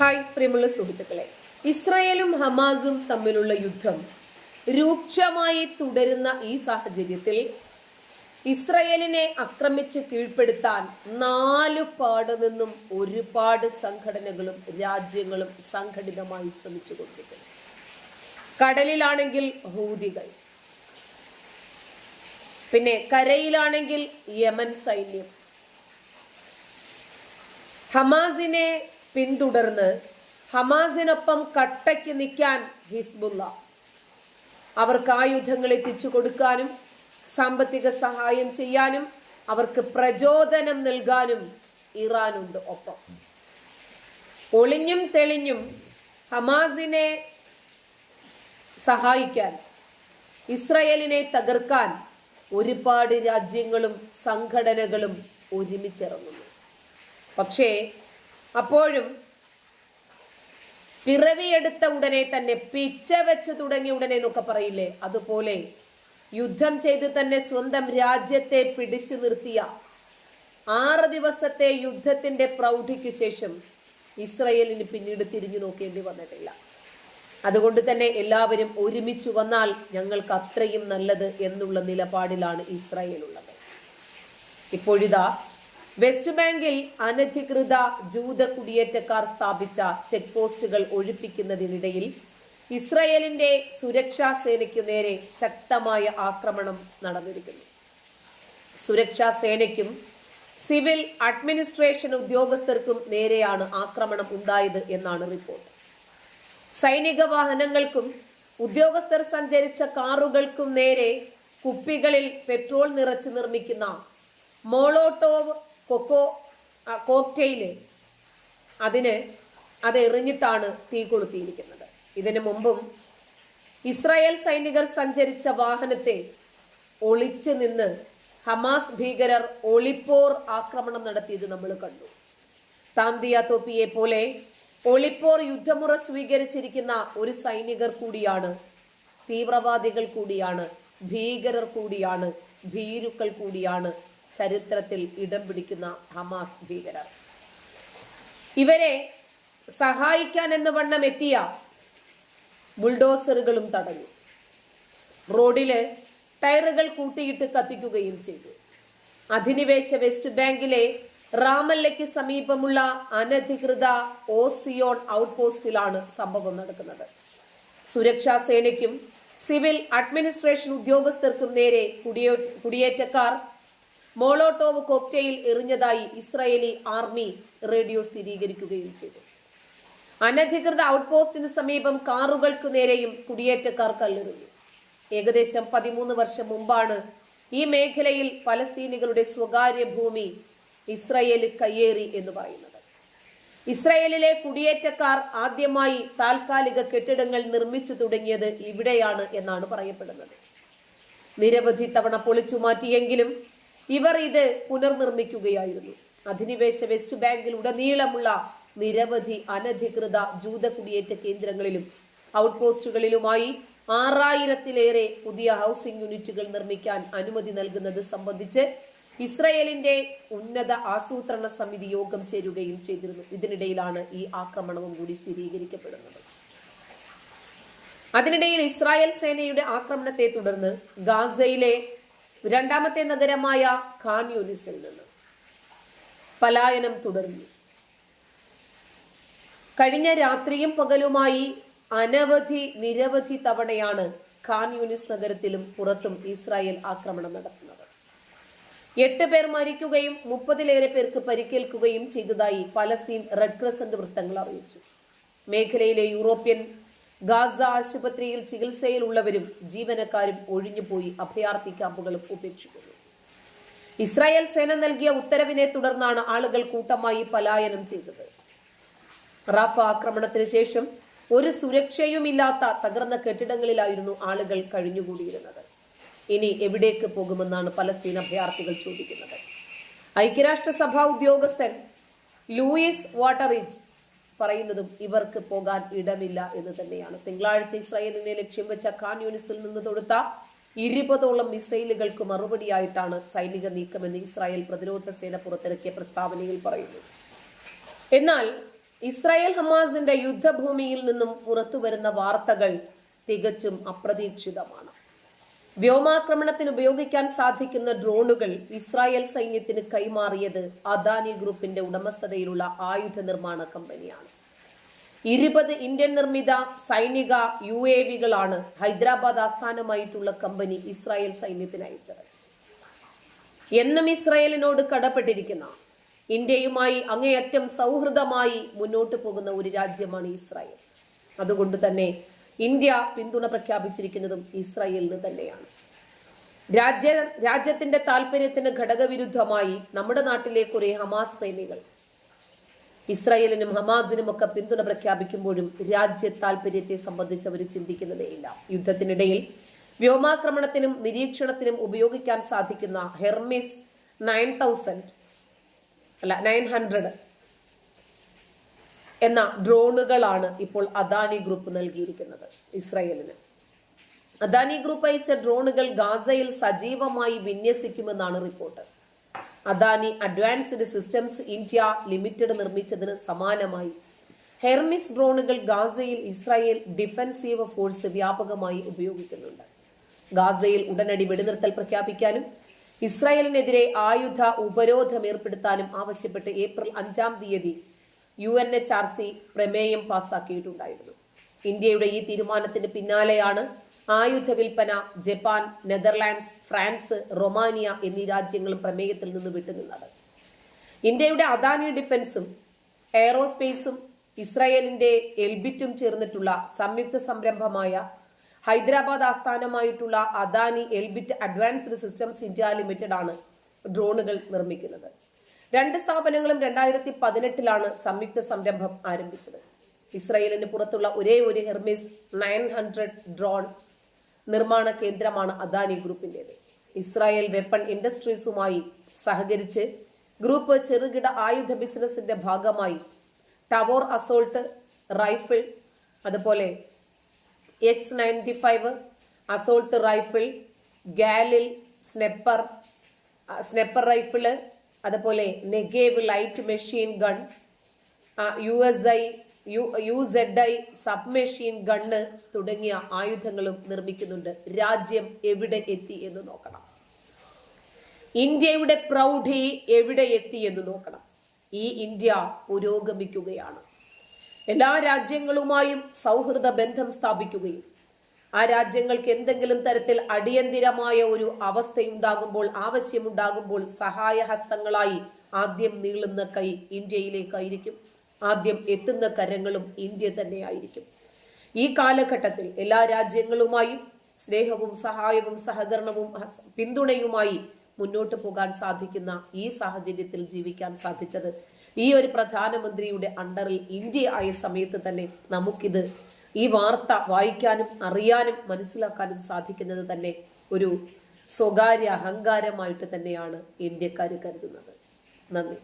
Hi പ്രിയമുള്ള സുഹൃത്തുക്കളെ. ഇസ്രയേലും ഹമാസും തമ്മിലുള്ള യുദ്ധം രൂക്ഷമായി തുടരുന്ന ഈ സാഹചര്യത്തിൽ ഇസ്രയേലിനെ ആക്രമിച്ച് കീഴ്പ്പെടുത്താൻ നാലു പാട് നിന്നും ഒരുപാട് സംഘടനകളും രാജ്യങ്ങളും സംഘടിതമായി ശ്രമിച്ചു കൊണ്ടിരിക്കുന്നു കടലിലാണെങ്കിൽ ഹൂതികൾ പിന്നെ കരയിലാണെങ്കിൽ യമൻ സൈന്യം. ഹമാസിനെ പിന്തുടർന്ന് ഹമാസിനൊപ്പം കട്ടയ്ക്ക് നിൽക്കാൻ ഹിസ്ബുല്ല അവർക്ക് ആയുധങ്ങൾ എത്തിച്ചു കൊടുക്കാനും സാമ്പത്തിക സഹായം ചെയ്യാനും അവർക്ക് പ്രചോദനം നൽകാനും ഇറാനുണ്ട് ഒപ്പം. ഒളിഞ്ഞും തെളിഞ്ഞും ഹമാസിനെ സഹായിക്കാൻ ഇസ്രയേലിനെ തകർക്കാൻ ഒരുപാട് രാജ്യങ്ങളും സംഘടനകളും ഒരുമിച്ചിറങ്ങുന്നു. പക്ഷേ അപ്പോഴും പിറവിയെടുത്ത ഉടനെ തന്നെ പിച്ച വെച്ച് തുടങ്ങിയ ഉടനെ എന്നൊക്കെ പറയില്ലേ? അതുപോലെ യുദ്ധം ചെയ്ത് തന്നെ സ്വന്തം രാജ്യത്തെ പിടിച്ചു നിർത്തിയ ആറ് ദിവസത്തെ യുദ്ധത്തിന്റെ പ്രൗഢിക്ക് ശേഷം ഇസ്രയേലിന് പിന്നീട് തിരിഞ്ഞു നോക്കേണ്ടി വന്നിട്ടില്ല. അതുകൊണ്ട് തന്നെ എല്ലാവരും ഒരുമിച്ച് വന്നാൽ ഞങ്ങൾക്ക് അത്രയും നല്ലത് എന്നുള്ള നിലപാടിലാണ് ഇസ്രായേൽ ഉള്ളത്. ഇപ്പോഴിതാ വെസ്റ്റ് ബാങ്കിൽ അനധികൃത ജൂത കുടിയേറ്റക്കാർ സ്ഥാപിച്ച ചെക്ക് പോസ്റ്റുകൾ ഒഴിപ്പിക്കുന്നതിനിടയിൽ ഇസ്രയേലിന്റെ സുരക്ഷാ സേനയ്ക്കു നേരെ ശക്തമായ ആക്രമണം നടന്നിരിക്കുന്നു. സുരക്ഷാ സേനയ്ക്കും സിവിൽ അഡ്മിനിസ്ട്രേഷൻ ഉദ്യോഗസ്ഥർക്കും നേരെയാണ് ആക്രമണം ഉണ്ടായത് എന്നാണ് റിപ്പോർട്ട്. സൈനിക വാഹനങ്ങൾക്കും ഉദ്യോഗസ്ഥർ സഞ്ചരിച്ച കാറുകൾക്കും നേരെ കുപ്പികളിൽ പെട്രോൾ നിറച്ച് നിർമ്മിക്കുന്ന മോളോട്ടോവ് കൊക്കോ കോക്ടെയിൽ അതിന് അത് എറിഞ്ഞിട്ടാണ് തീ കൊളുത്തിയിരിക്കുന്നത്. ഇതിനു മുമ്പും ഇസ്രായേൽ സൈനികർ സഞ്ചരിച്ച വാഹനത്തെ ഒളിച്ചു നിന്ന് ഹമാസ് ഭീകരർ ഒളിപ്പോർ ആക്രമണം നടത്തിയത് നമ്മൾ കണ്ടു. താന്തിയ തോപ്പിയെ പോലെ ഒളിപ്പോർ യുദ്ധമുറ സ്വീകരിച്ചിരിക്കുന്ന ഒരു സൈനികർ കൂടിയാണ് തീവ്രവാദികൾ കൂടിയാണ് ഭീകരർ കൂടിയാണ് ഭീരുക്കൾ കൂടിയാണ് ചരിത്രത്തിൽ ഇടം പിടിക്കുന്ന ഹമാസ് ഭീകരർ. ഇവരെ സഹായിക്കാൻ എന്ന വണ്ണം എത്തിയ ബുൾഡോസറുകളും തടഞ്ഞു. റോഡിൽ ടയറുകൾ കൂട്ടിയിട്ട് കത്തിക്കുകയും ചെയ്തു. അധിനിവേശ വെസ്റ്റ് ബാങ്കിലെ റാമല്ലയ്ക്ക് സമീപമുള്ള അനധികൃത ഓസിയോൺ ഔട്ട് പോസ്റ്റിലാണ് സംഭവം നടക്കുന്നത്. സുരക്ഷാ സേനയ്ക്കും സിവിൽ അഡ്മിനിസ്ട്രേഷൻ ഉദ്യോഗസ്ഥർക്കും നേരെ കുടിയേ കുടിയേറ്റക്കാർ മോളോട്ടോവ് കോക്ടെയിൽ എറിഞ്ഞതായി ഇസ്രായേലി ആർമി റേഡിയോ സ്ഥിരീകരിക്കുകയും ചെയ്തു. അനധികൃത ഔട്ട് പോസ്റ്റിന് സമീപം കാറുകൾക്ക് നേരെയും കുടിയേറ്റക്കാർ കല്ലെറിഞ്ഞു. ഏകദേശം പതിമൂന്ന് വർഷം മുമ്പാണ് ഈ മേഖലയിൽ പലസ്തീനികളുടെ സ്വകാര്യ ഭൂമി ഇസ്രയേൽ കയ്യേറി എന്ന് പറയുന്നത്. ഇസ്രയേലിലെ കുടിയേറ്റക്കാർ ആദ്യമായി താൽക്കാലിക കെട്ടിടങ്ങൾ നിർമ്മിച്ചു തുടങ്ങിയത് ഇവിടെയാണ് എന്നാണ് പറയപ്പെടുന്നത്. നിരവധി തവണ പൊളിച്ചു മാറ്റിയെങ്കിലും ഇവർ ഇത് പുനർനിർമ്മിക്കുകയായിരുന്നു. അധിനിവേശ വെസ്റ്റ് ബാങ്കിൽ ഉടനീളമുള്ള നിരവധി അനധികൃത ജൂത കുടിയേറ്റ കേന്ദ്രങ്ങളിലും ഔട്ട് പോസ്റ്റുകളിലുമായി ആറായിരത്തിലേറെ പുതിയ ഹൗസിംഗ് യൂണിറ്റുകൾ നിർമ്മിക്കാൻ അനുമതി നൽകുന്നത് സംബന്ധിച്ച് ഇസ്രയേലിന്റെ ഉന്നത ആസൂത്രണ സമിതി യോഗം ചേരുകയും ചെയ്തിരുന്നു. ഇതിനിടയിലാണ് ഈ ആക്രമണവും കൂടി സ്ഥിരീകരിക്കപ്പെടുന്നത്. അതിനിടയിൽ ഇസ്രായേൽ സേനയുടെ ആക്രമണത്തെ തുടർന്ന് ഗാസയിലെ രണ്ടാമത്തെ നഗരമായ ഖാൻ യൂനിസിൽ നിന്ന്. പലായനം തുടർന്നു. കഴിഞ്ഞ രാത്രിയും പകലുമായി അനവധി നിരവധി തവണയാണ് ഖാൻ യൂനിസ് നഗരത്തിലും പുറത്തും ഇസ്രായേൽ ആക്രമണം നടത്തുന്നത്. എട്ട് പേർ മരിക്കുകയും മുപ്പതിലേറെ പേർക്ക് പരിക്കേൽക്കുകയും ചെയ്തതായി പലസ്തീൻ റെഡ് ക്രസന്റ് വൃത്തങ്ങൾ അറിയിച്ചു. മേഖലയിലെ യൂറോപ്യൻ ഗാസ ആശുപത്രിയിൽ ചികിത്സയിലുള്ളവരും ജീവനക്കാരും ഒഴിഞ്ഞുപോയി അഭയാർത്ഥി ക്യാമ്പുകളും ഉപേക്ഷിക്കുന്നു. ഇസ്രായേൽ സേന നൽകിയ ഉത്തരവിനെ തുടർന്നാണ് ആളുകൾ കൂട്ടമായി പലായനം ചെയ്തത്. റാഫ ആക്രമണത്തിന് ശേഷം ഒരു സുരക്ഷയുമില്ലാത്ത തകർന്ന കെട്ടിടങ്ങളിലായിരുന്നു ആളുകൾ കഴിഞ്ഞുകൂടിയിരുന്നത്. ഇനി എവിടേക്ക് പോകുമെന്നാണ് പലസ്തീൻ അഭയാർത്ഥികൾ ചോദിക്കുന്നത്. ഐക്യരാഷ്ട്രസഭാ ഉദ്യോഗസ്ഥൻ ലൂയിസ് വാട്ടറിച്ച് പറയുന്നതും ഇവർക്ക് പോകാൻ ഇടമില്ല എന്ന് തന്നെയാണ്. തിങ്കളാഴ്ച ഇസ്രായേലിനെ ലക്ഷ്യം വെച്ച ഖാൻ യൂണിസിൽ നിന്ന് തൊടുത്ത ഇരുപതോളം മിസൈലുകൾക്ക് മറുപടിയായിട്ടാണ് സൈനിക നീക്കമെന്ന് ഇസ്രായേൽ പ്രതിരോധ സേന പുറത്തിറക്കിയ പ്രസ്താവനയിൽ പറയുന്നു എന്നാൽ ഇസ്രായേൽ ഹമാസിന്റെ യുദ്ധഭൂമിയിൽ നിന്നും പുറത്തുവരുന്ന വാർത്തകൾ തികച്ചും അപ്രതീക്ഷിതമാണ്. വ്യോമാക്രമണത്തിന് ഉപയോഗിക്കാൻ സാധിക്കുന്ന ഡ്രോണുകൾ ഇസ്രായേൽ സൈന്യത്തിന് കൈമാറിയത് അദാനി ഗ്രൂപ്പിന്റെ ഉടമസ്ഥതയിലുള്ള ആയുധ നിർമ്മാണ കമ്പനിയാണ്. ഇരുപത് ഇന്ത്യൻ നിർമ്മിത സൈനിക യു എ വികളാണ് ഹൈദരാബാദ് ആസ്ഥാനമായിട്ടുള്ള കമ്പനി ഇസ്രായേൽ സൈന്യത്തിന് അയച്ചത്. എന്നും ഇസ്രായേലിനോട് കടപ്പെട്ടിരിക്കുന്ന ഇന്ത്യയുമായി അങ്ങേയറ്റം സൗഹൃദമായി മുന്നോട്ട് പോകുന്ന ഒരു രാജ്യമാണ് ഇസ്രായേൽ. അതുകൊണ്ട് തന്നെ ഇന്ത്യ പിന്തുണ പ്രഖ്യാപിച്ചിരിക്കുന്നതും ഇസ്രായേലിന് തന്നെയാണ്. രാജ്യ രാജ്യത്തിന്റെ താല്പര്യത്തിന് ഘടകവിരുദ്ധമായി നമ്മുടെ നാട്ടിലെ കുറെ ഹമാസ് പ്രേമികൾ ഇസ്രായേലിനും ഹമാസിനും ഒക്കെ പിന്തുണ പ്രഖ്യാപിക്കുമ്പോഴും രാജ്യ താല്പര്യത്തെ സംബന്ധിച്ച് അവർ ചിന്തിക്കുന്നതേയില്ല. യുദ്ധത്തിനിടയിൽ വ്യോമാക്രമണത്തിനും നിരീക്ഷണത്തിനും ഉപയോഗിക്കാൻ സാധിക്കുന്ന ഹെർമിസ് നയൻ തൗസൻഡ് അല്ല നയൻ ഹൺഡ്രഡ് എന്ന ഡ്രോണുകളാണ് ഇപ്പോൾ അദാനി ഗ്രൂപ്പ് നൽകിയിരിക്കുന്നത് ഇസ്രയേലിന്. അദാനി ഗ്രൂപ്പ് അയച്ച ഡ്രോണുകൾ ഗാസയിൽ സജീവമായി വിന്യസിക്കുമെന്നാണ് report. Adani advanced systems India limited നിർമ്മിച്ചതിന് സമാനമായി. ഹെർമിസ് ഡ്രോണുകൾ ഗാസയിൽ ഇസ്രായേൽ ഡിഫൻസീവ് ഫോഴ്സ് വ്യാപകമായി ഉപയോഗിക്കുന്നുണ്ട്. ഗാസയിൽ ഉടനടി വെടിനിർത്തൽ പ്രഖ്യാപിക്കാനും ഇസ്രായേലിനെതിരെ ആയുധ ഉപരോധം ഏർപ്പെടുത്താനും ആവശ്യപ്പെട്ട് ഏപ്രിൽ അഞ്ചാം തീയതി U N H R C പ്രമേയം പാസാക്കിയിട്ടുണ്ടായിരുന്നു. ഇന്ത്യയുടെ ഈ തീരുമാനത്തിന് പിന്നാലെയാണ് ആയുധ വിൽപ്പന ജപ്പാൻ നെതർലാൻഡ്സ് ഫ്രാൻസ് റൊമാനിയ എന്നീ രാജ്യങ്ങളും പ്രമേയത്തിൽ നിന്ന് വിട്ടുനിന്നത്. ഇന്ത്യയുടെ അദാനി ഡിഫൻസും എയറോസ്പേസും ഇസ്രയേലിന്റെ എൽബിറ്റും ചേർന്നിട്ടുള്ള സംയുക്ത സംരംഭമായ Hyderabad ആസ്ഥാനമായിട്ടുള്ള Adani Elbit advanced systems India limited ആണ് ഡ്രോണുകൾ നിർമ്മിക്കുന്നത്. രണ്ട് സ്ഥാപനങ്ങളും രണ്ടായിരത്തി പതിനെട്ടിലാണ് സംയുക്ത സംരംഭം ആരംഭിച്ചത്. ഇസ്രയേലിന് പുറത്തുള്ള ഒരേ ഒരു ഹെർമിസ് നയൻ ഹൺഡ്രഡ് ഡ്രോൺ നിർമ്മാണ കേന്ദ്രമാണ് അദാനി ഗ്രൂപ്പിന്റേത്. ഇസ്രായേൽ വെപ്പൺ ഇൻഡസ്ട്രീസുമായി സഹകരിച്ച് ഗ്രൂപ്പ് ചെറുകിട ആയുധ ബിസിനസിന്റെ ഭാഗമായി ടവോർ അസോൾട്ട് റൈഫിൾ അതുപോലെ X ninety five assault rifle Galil sniper sniper rifle അതുപോലെ Negev light machine gun U S I U U Z I sub machine gun തുടങ്ങിയ ആയുധങ്ങളും നിർമ്മിക്കുന്നുണ്ട്. രാജ്യം എവിടെ എത്തി എന്ന് നോക്കണം. ഇന്ത്യയുടെ പ്രൗഢി എവിടെ എത്തി എന്ന് നോക്കണം. ഈ ഇന്ത്യ പുരോഗമിക്കുകയാണ്. എല്ലാ രാജ്യങ്ങളുമായും സൗഹൃദ ബന്ധം സ്ഥാപിക്കുകയും ആ രാജ്യങ്ങൾക്ക് എന്തെങ്കിലും തരത്തിൽ അടിയന്തിരമായ ഒരു അവസ്ഥയുണ്ടാകുമ്പോൾ ആവശ്യമുണ്ടാകുമ്പോൾ സഹായഹസ്തങ്ങളായി ആദ്യം നീളുന്ന കൈ ഇന്ത്യയിലേക്കായിരിക്കും. ആദ്യം എത്തുന്ന കരങ്ങളും ഇന്ത്യ തന്നെയായിരിക്കും. ഈ കാലഘട്ടത്തിൽ എല്ലാ രാജ്യങ്ങളുമായും സ്നേഹവും സഹായവും സഹകരണവും പിന്തുണയുമായി മുന്നോട്ട് പോകാൻ സാധിക്കുന്ന ഈ സാഹചര്യത്തിൽ ജീവിക്കാൻ സാധിച്ചത് ഈ ഒരു പ്രധാനമന്ത്രിയുടെ അണ്ടറിൽ ഇന്ത്യ ആയ സമയത്ത് തന്നെ നമുക്കിത് ഈ വാർത്ത വായിക്കാനും അറിയാനും മനസ്സിലാക്കാനും സാധിക്കുന്നത് തന്നെ ഒരു സ്വകാര്യ അഹങ്കാരമായിട്ട് തന്നെയാണ് ഇന്ത്യക്കാർ കരുതുന്നത്. നന്ദി.